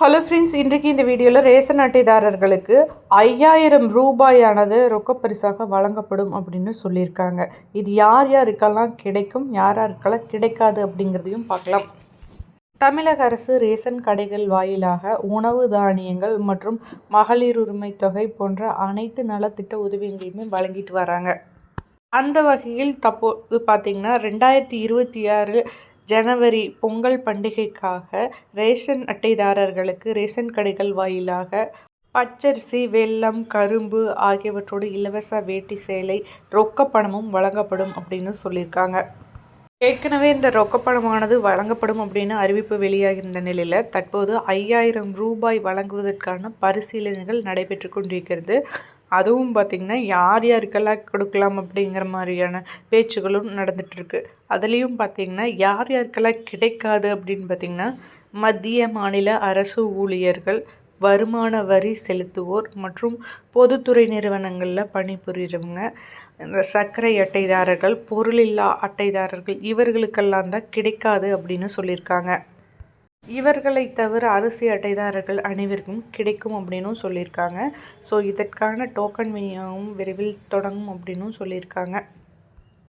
Hello friends இன்றைக்கு இந்த வீடியோவில் ரேசன் அட்டைதாரர்களுக்கு ஐயாயிரம் ரூபாயானது ரொக்க பரிசாக வழங்கப்படும் அப்படின்னு சொல்லியிருக்காங்க. இது யார் யாருக்கெல்லாம் கிடைக்கும் யார் யாருக்கெல்லாம் கிடைக்காது அப்படிங்கிறதையும் பார்க்கலாம். தமிழக அரசு ரேஷன் கடைகள் வாயிலாக உணவு தானியங்கள் மற்றும் மகளிர் உரிமை தொகை போன்ற அனைத்து நலத்திட்ட உதவிகளையுமே வழங்கிட்டு வராங்க. அந்த வகையில் தப்போது பார்த்திங்கன்னா ரெண்டாயிரத்தி இருபத்தி ஆறு ஜனவரி பொங்கல் பண்டிகைக்காக ரேஷன் அட்டைதாரர்களுக்கு ரேஷன் கடைகள் வாயிலாக பச்சரிசி வெல்லம் கரும்பு ஆகியவற்றோடு இலவச வேட்டி சேலை ரொக்கப்பணமும் வழங்கப்படும் அப்படின்னு சொல்லியிருக்காங்க. ஏற்கனவே இந்த ரொக்கப்பணமானது வழங்கப்படும் அப்படின்னு அறிவிப்பு வெளியாகியிருந்த நிலையில் தற்போது ஐயாயிரம் ரூபாய் வழங்குவதற்கான பரிசீலனைகள் நடைபெற்று கொண்டிருக்கிறது. அதுவும் பார்த்திங்கன்னா யார் யாருக்கெல்லாம் கொடுக்கலாம் அப்படிங்கிற மாதிரியான பேச்சுகளும் நடந்துகிட்ருக்கு அதுலேயும் பார்த்திங்கன்னா யார் யாருக்கெல்லாம் கிடைக்காது அப்படின்னு பார்த்திங்கன்னா மத்திய மாநில அரசு ஊழியர்கள் வருமான வரி செலுத்துவோர் மற்றும் பொதுத்துறை நிறுவனங்களில் பணிபுரிகிறவங்க இந்த சர்க்கரை அட்டைதாரர்கள் பொருளில்லா அட்டைதாரர்கள் இவர்களுக்கெல்லாம் தான் கிடைக்காது அப்படின்னு சொல்லியிருக்காங்க. இவர்களை தவிர அரிசி அட்டைதாரர்கள் அனைவருக்கும் கிடைக்கும் அப்படின்னும் சொல்லியிருக்காங்க. ஸோ இதற்கான டோக்கன் விநியோகம் விரைவில் தொடங்கும் அப்படின்னும் சொல்லியிருக்காங்க.